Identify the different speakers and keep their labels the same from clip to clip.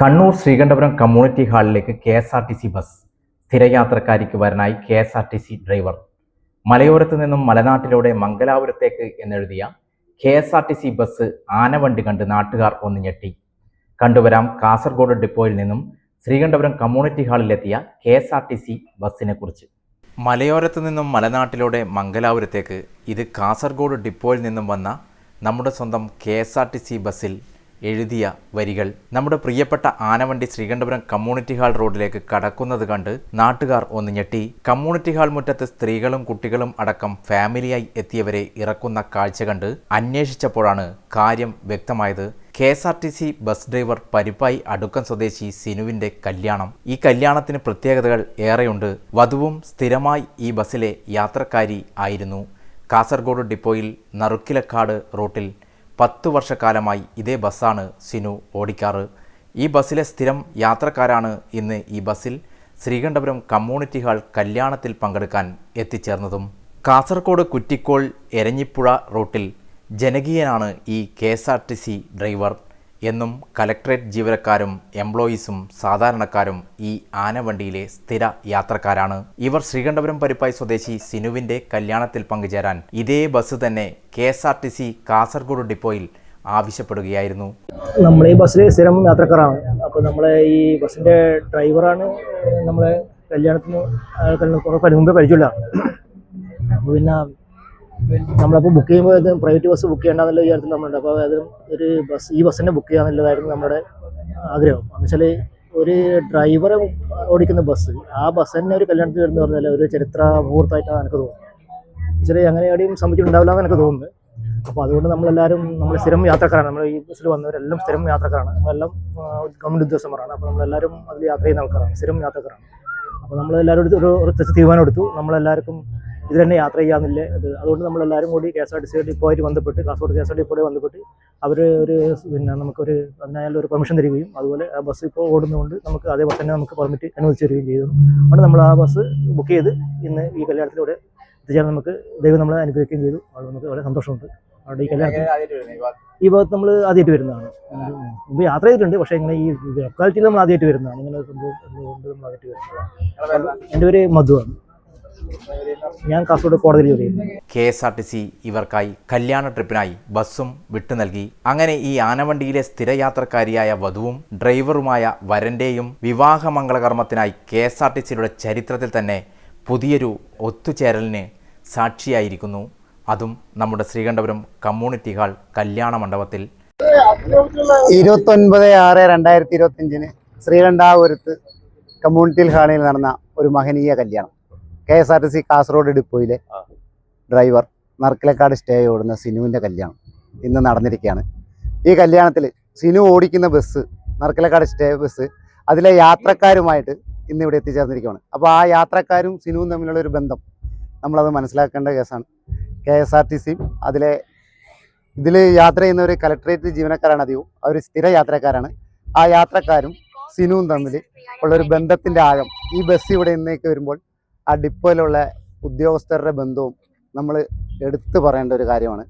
Speaker 1: Kannur Sreekandapuram community ഹാളിലേക്ക് K S R T C bus സ്ഥിരയാത്രക്കാരിക്ക് വരനായി K S R T C driver. മലയോരത്ത് നിന്നും മലനാട്ടിലൂടെ മംഗലാപുരത്തേക്ക് എന്നെഴുതിയ K S R T C bus ആനവണ്ടി കണ്ട് നാട്ടുകാർ ഒന്ന് ഞെട്ടി. കണ്ടുവരാം കാസർഗോഡ് ഡിപ്പോയിൽ നിന്നും Sreekandapuram community ഹാളിലെത്തിയ K S R T C ബസ്സിനെ കുറിച്ച്. മലയോരത്ത് നിന്നും മലനാട്ടിലൂടെ മംഗലാപുരത്തേക്ക് ഇത് കാസർഗോഡ് ഡിപ്പോയിൽ നിന്നും വന്ന നമ്മുടെ സ്വന്തം K S R T C ബസ്സിൽ എഴുതിയ വരികൾ. നമ്മുടെ പ്രിയപ്പെട്ട ആനവണ്ടി ശ്രീകണ്ഠപുരം കമ്മ്യൂണിറ്റി ഹാൾ റോഡിലേക്ക് കടക്കുന്നത് കണ്ട് നാട്ടുകാർ ഒന്ന് ഞെട്ടി. കമ്മ്യൂണിറ്റി ഹാൾ മുറ്റത്ത് സ്ത്രീകളും കുട്ടികളും അടക്കം ഫാമിലിയായി എത്തിയവരെ ഇറക്കുന്ന കാഴ്ച കണ്ട് അന്വേഷിച്ചപ്പോഴാണ് കാര്യം വ്യക്തമായത്. K S R T C bus driver പരിപ്പായി Adukkam സ്വദേശി സിനുവിന്റെ കല്യാണം. ഈ കല്യാണത്തിന് പ്രത്യേകതകൾ ഏറെയുണ്ട്. വധുവും സ്ഥിരമായി ഈ ബസ്സിലെ യാത്രക്കാരി ആയിരുന്നു. കാസർഗോഡ് ഡിപ്പോയിൽ നറുക്കിലക്കാട് റൂട്ടിൽ പത്തു വർഷക്കാലമായി ഇതേ ബസ്സാണ് സിനു ഓടിക്കാറ്. ഈ ബസ്സിലെ സ്ഥിരം യാത്രക്കാരാണ് ഇന്ന് ഈ ബസ്സിൽ ശ്രീകണ്ഠപുരം കമ്മ്യൂണിറ്റി ഹാൾ കല്യാണത്തിൽ പങ്കെടുക്കാൻ എത്തിച്ചേർന്നതും. കാസർഗോഡ് കുറ്റിക്കോൾ എരഞ്ഞിപ്പുഴ റൂട്ടിൽ ജനകീയനാണ് ഈ K S R T C driver. എന്നും കലക്ട്രേറ്റ് ജീവനക്കാരും എംപ്ലോയീസും സാധാരണക്കാരും ഈ ആനവണ്ടിയിലെ സ്ഥിര യാത്രക്കാരാണ്. ഇവർ ശ്രീകണ്ഠപുരം പരിപ്പായി സ്വദേശി സിനുവിന്റെ കല്യാണത്തിൽ പങ്കുചേരാൻ ഇതേ ബസ് തന്നെ K S R T C Kasaragod ഡിപ്പോയിൽ ആവശ്യപ്പെടുകയായിരുന്നു.
Speaker 2: നമ്മൾ ഈ ബസ്സിലെ സ്ഥിരം യാത്രക്കാരാണ്. അപ്പോൾ നമ്മളെ ഈ ബസ്സിന്റെ ഡ്രൈവറാണ് നമ്മളെ കല്യാണത്തിന് കുറേ മുമ്പേ പരിചയമില്ല അപ്പോൾ പിന്നെ നമ്മളപ്പോൾ ബുക്ക് ചെയ്യുമ്പോൾ പ്രൈവറ്റ് ബസ് ബുക്ക് ചെയ്യേണ്ടെന്നുള്ള വിചാരത്തിൽ നമ്മളുണ്ട്. അപ്പോൾ അതായത് ഒരു ബസ് ഈ ബസ്സിനെ ബുക്ക് ചെയ്യാന്നുള്ളതായിരുന്നു നമ്മുടെ ആഗ്രഹം. എന്ന് വെച്ചാൽ ഒരു ഡ്രൈവറെ ഓടിക്കുന്ന ബസ് ആ ബസ് തന്നെ ഒരു കല്യാണത്തിൽ വരുന്ന പറഞ്ഞാൽ ഒരു ചരിത്ര മുഹൂർത്തമായിട്ടാണ് എനിക്ക് തോന്നുന്നത്. ചെറിയ അങ്ങനെ എവിടെയും സംഭവിച്ചിട്ടുണ്ടാവില്ല എന്ന് എനിക്ക് തോന്നുന്നത് അപ്പോൾ അതുകൊണ്ട് നമ്മളെല്ലാവരും നമ്മൾ സ്ഥിരം യാത്രക്കാരാണ്. നമ്മൾ ഈ ബസ്സിൽ വന്നവരെല്ലാം സ്ഥിരം യാത്രക്കാരാണ്. നമ്മളെല്ലാം ഗവൺമെന്റ് ഉദ്യോഗസ്ഥന്മാരാണ്. അപ്പോൾ നമ്മളെല്ലാവരും അതിൽ യാത്ര ചെയ്യുന്ന ആൾക്കാരാണ്. സ്ഥിരം യാത്രക്കാരാണ്. അപ്പോൾ നമ്മളെല്ലാവരും ഒരു തീരുമാനം എടുത്തു നമ്മളെല്ലാവർക്കും ഇത് തന്നെ യാത്ര ചെയ്യാമെന്നില്ല? ഇത് അതുകൊണ്ട് നമ്മളെല്ലാവരും കൂടി K S R T C ഡിപ്പോയിട്ട് ബന്ധപ്പെട്ട് കാസർഗോഡ് കെ എസ് ആർ ഡിപ്പോയിട്ട് ബന്ധപ്പെട്ട് അവർ ഒരു പിന്നെ നമുക്കൊരു അതിനായാലും ഒരു പെർമിഷൻ തരികയും അതുപോലെ ആ ബസ് ഇപ്പോൾ ഓടുന്നതുകൊണ്ട് നമുക്ക് അതേ ബസ് തന്നെ നമുക്ക് പെർമിറ്റ് അനുവദിച്ചു തരികയും ചെയ്തു. അതുകൊണ്ട് നമ്മൾ ആ ബസ് ബുക്ക് ചെയ്ത് ഇന്ന് ഈ കല്യാണത്തിലൂടെ എത്തിച്ചേരാൻ നമുക്ക് ദൈവം നമ്മളെ അനുഗ്രഹിക്കുകയും ചെയ്തു. അതുകൊണ്ട് നമുക്ക് വളരെ സന്തോഷമുണ്ട്. അവിടെ ഈ കല്യാണത്തിൽ ഈ ഭാഗത്ത്? നമ്മൾ ആദ്യമായിട്ട് വരുന്നതാണ്. മുമ്പ് യാത്ര ചെയ്തിട്ടുണ്ട് പക്ഷേ ഇങ്ങനെ ഈ ലൊക്കാലിറ്റിയിൽ നമ്മൾ ആദ്യമായിട്ട് വരുന്നതാണ്. ഇങ്ങനെ സംഭവം അതുകൊണ്ട് നമ്മൾ ആദ്യമായിട്ട് വരുന്നതാണ്. എന്റെ പേര് മധുവാണ് ഞാൻ കാസർഗോഡ് കോടതിയിൽ ജോലി ചെയ്യുന്നു.
Speaker 1: K S R T C ഇവർക്കായി കല്യാണ ട്രിപ്പിനായി ബസ്സും വിട്ടു നൽകി. അങ്ങനെ ഈ ആനവണ്ടിയിലെ സ്ഥിരയാത്രക്കാരിയായ വധുവും ഡ്രൈവറുമായ വരന്റെയും വിവാഹ മംഗളകർമ്മത്തിനായി കെ എസ് ആർ ടി സിയുടെ ചരിത്രത്തിൽ തന്നെ പുതിയൊരു ഒത്തുചേരലിന് സാക്ഷിയായിരിക്കുന്നു. അതും നമ്മുടെ ശ്രീകണ്ഠപുരം കമ്മ്യൂണിറ്റി ഹാൾ കല്യാണ മണ്ഡപത്തിൽ.
Speaker 3: ഇരുപത്തൊൻപത് ആറ് രണ്ടായിരത്തി ഇരുപത്തിയഞ്ചിന് ശ്രീകണ്ഠാപുരത്ത് കമ്മ്യൂണിറ്റി ഹാളിൽ നടന്ന ഒരു മഹനീയ കല്യാണം. K S R T C Kasaragod ഡിപ്പോയിലെ driver Narkilakkad stay ഓടുന്ന സിനുവിന്റെ കല്യാണം ഇന്ന് നടന്നിരിക്കുകയാണ്. ഈ കല്യാണത്തിൽ സിനു ഓടിക്കുന്ന ബസ് നർക്കിലക്കാട് സ്റ്റേ ബസ് അതിലെ യാത്രക്കാരുമായിട്ട് ഇന്ന് ഇവിടെ എത്തിച്ചേർന്നിരിക്കുകയാണ്. അപ്പോൾ ആ യാത്രക്കാരും സിനുവും തമ്മിലുള്ള ഒരു ബന്ധം നമ്മളത് മനസ്സിലാക്കേണ്ട കേസാണ്. കെ എസ് ആർ ടി സിയും അതിലെ ഇതിൽ യാത്ര ചെയ്യുന്ന ഒരു കലക്ട്രേറ്റ് ജീവനക്കാരാണ് അധികവും. അവർ സ്ഥിര യാത്രക്കാരാണ്. ആ യാത്രക്കാരും സിനുവും തമ്മിൽ ഉള്ളൊരു ബന്ധത്തിന്റെ ആഴം ഈ ബസ് ഇവിടെ ഇന്നേക്ക് വരുമ്പോൾ ആ ഡിപ്പോയിലുള്ള ഉദ്യോഗസ്ഥരുടെ ബന്ധവും നമ്മൾ എടുത്തു പറയേണ്ട ഒരു കാര്യമാണ്.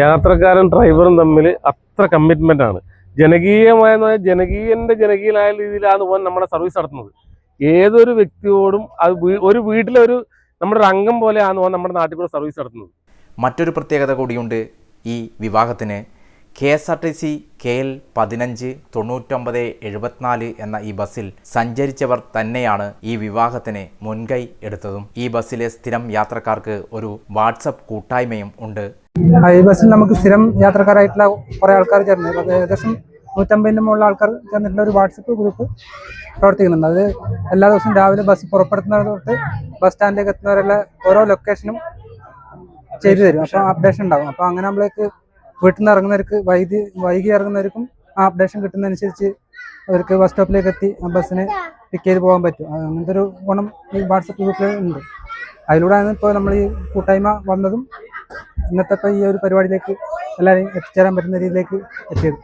Speaker 4: യാത്രക്കാരൻ ഡ്രൈവറും തമ്മിൽ അത്ര കമ്മിറ്റ്മെന്റ് ആണ്. ജനകീയമായ ജനകീയന്റെ ജനകീയനായ രീതിയിലാണ് പോകാൻ നമ്മുടെ സർവീസ് നടത്തുന്നത്. ഏതൊരു വ്യക്തിയോടും അത് ഒരു വീട്ടിലൊരു നമ്മുടെ ഒരു അംഗം പോലെയാണ് പോകാൻ നമ്മുടെ നാട്ടിൽ കൂടെ സർവീസ് നടത്തുന്നത്.
Speaker 1: മറ്റൊരു പ്രത്യേകത കൂടിയുണ്ട് ഈ വിവാഹത്തിന്. K S R T C K L പതിനഞ്ച് തൊണ്ണൂറ്റൊമ്പത് എഴുപത്തിനാല് എന്ന ഈ ബസ്സിൽ സഞ്ചരിച്ചവർ തന്നെയാണ് ഈ വിവാഹത്തിന് മുൻകൈ എടുത്തതും. ഈ ബസ്സിലെ സ്ഥിരം യാത്രക്കാർക്ക് ഒരു വാട്സപ്പ് കൂട്ടായ്മയും ഉണ്ട്.
Speaker 5: ഈ ബസ്സിൽ നമുക്ക് സ്ഥിരം യാത്രക്കാരായിട്ടുള്ള കുറെ ആൾക്കാർ ചേർന്നു ഏകദേശം നൂറ്റമ്പതിന്റെ മുകളിൽ ആൾക്കാർ ചേർന്നിട്ടുള്ള ഒരു വാട്സപ്പ് ഗ്രൂപ്പ് പ്രവർത്തിക്കുന്നുണ്ട്. അത് എല്ലാ ദിവസവും രാവിലെ ബസ് പുറപ്പെടുത്തുന്നത് തൊട്ട് ബസ് സ്റ്റാൻഡിലേക്ക് എത്തുന്നവരെല്ലാം ഓരോ ലൊക്കേഷനും ചെയ്തു തരും. അപ്പോൾ അപ്ഡേഷൻ ഉണ്ടാകും. അപ്പോൾ അങ്ങനെ നമ്മളേക്ക് വീട്ടിൽ നിന്ന് ഇറങ്ങുന്നവർക്ക് വൈകി വൈകി ഇറങ്ങുന്നവർക്കും ആ അപ്ഡേഷൻ കിട്ടുന്നതനുസരിച്ച് അവർക്ക് ബസ് സ്റ്റോപ്പിലേക്ക് എത്തി ആ ബസ്സിനെ പിക്ക് ചെയ്ത് പോകാൻ പറ്റും. അങ്ങനത്തെ ഒരു ഗുണം ഈ വാട്സപ്പ് ഗ്രൂപ്പിൽ ഉണ്ട്. അതിലൂടെയാണ് ഇപ്പോൾ നമ്മൾ ഈ കൂട്ടായ്മ വന്നതും ഇന്നത്തെ ഈ ഒരു പരിപാടിയിലേക്ക് എല്ലാവരെയും എത്തിച്ചേരാൻ പറ്റുന്ന രീതിയിലേക്ക് എത്തിയത്.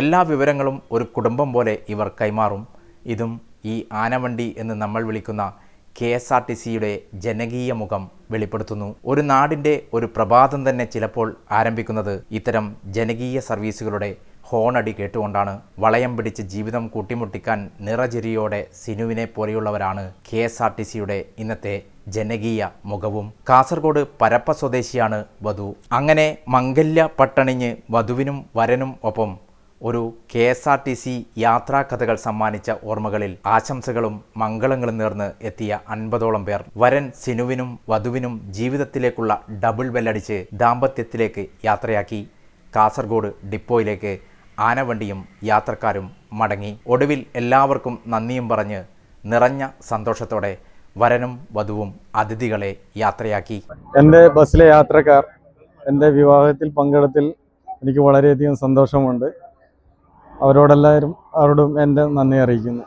Speaker 1: എല്ലാ വിവരങ്ങളും ഒരു കുടുംബം പോലെ ഇവർ കൈമാറും. ഇതും ഈ ആനവണ്ടി എന്ന് നമ്മൾ വിളിക്കുന്ന കെ എസ് ആർ ടി സിയുടെ ജനകീയ മുഖം വെളിപ്പെടുത്തുന്നു. ഒരു നാടിന്റെ ഒരു പ്രഭാതം തന്നെ ചിലപ്പോൾ ആരംഭിക്കുന്നത് ഇത്തരം ജനകീയ സർവീസുകളുടെ ഹോണടി കേട്ടുകൊണ്ടാണ്. വളയം പിടിച്ച് ജീവിതം കൂട്ടിമുട്ടിക്കാൻ നിറചിരിയോടെ സിനുവിനെ പോലെയുള്ളവരാണ് കെ എസ് ആർ ടി സിയുടെ ഇന്നത്തെ ജനകീയ മുഖവും. കാസർഗോഡ് പരപ്പ സ്വദേശിയാണ് വധു. അങ്ങനെ മംഗല്യ പട്ടണിഞ്ഞ് വധുവിനും വരനും ഒപ്പം ഒരു K S R T C യാത്രാ കഥകൾ സമ്മാനിച്ച ഓർമ്മകളിൽ ആശംസകളും മംഗളങ്ങളും നേർന്ന് എത്തിയ അൻപതോളം പേർ. വരൻ സിനുവിനും വധുവിനും ജീവിതത്തിലേക്കുള്ള ഡബിൾ ബെല്ലടിച്ച് ദാമ്പത്യത്തിലേക്ക് യാത്രയാക്കി. കാസർഗോഡ് ഡിപ്പോയിലേക്ക് ആനവണ്ടിയും യാത്രക്കാരും മടങ്ങി. ഒടുവിൽ എല്ലാവർക്കും നന്ദിയും പറഞ്ഞ് നിറഞ്ഞ സന്തോഷത്തോടെ വരനും വധുവും അതിഥികളെ യാത്രയാക്കി.
Speaker 6: എന്റെ ബസ്സിലെ യാത്രക്കാർ എന്റെ വിവാഹത്തിൽ പങ്കെടുത്തിൽ എനിക്ക് വളരെയധികം സന്തോഷമുണ്ട്. അവരോടെല്ലാവരും അവരോടും എന്റെ നന്ദി അറിയിക്കുന്നു.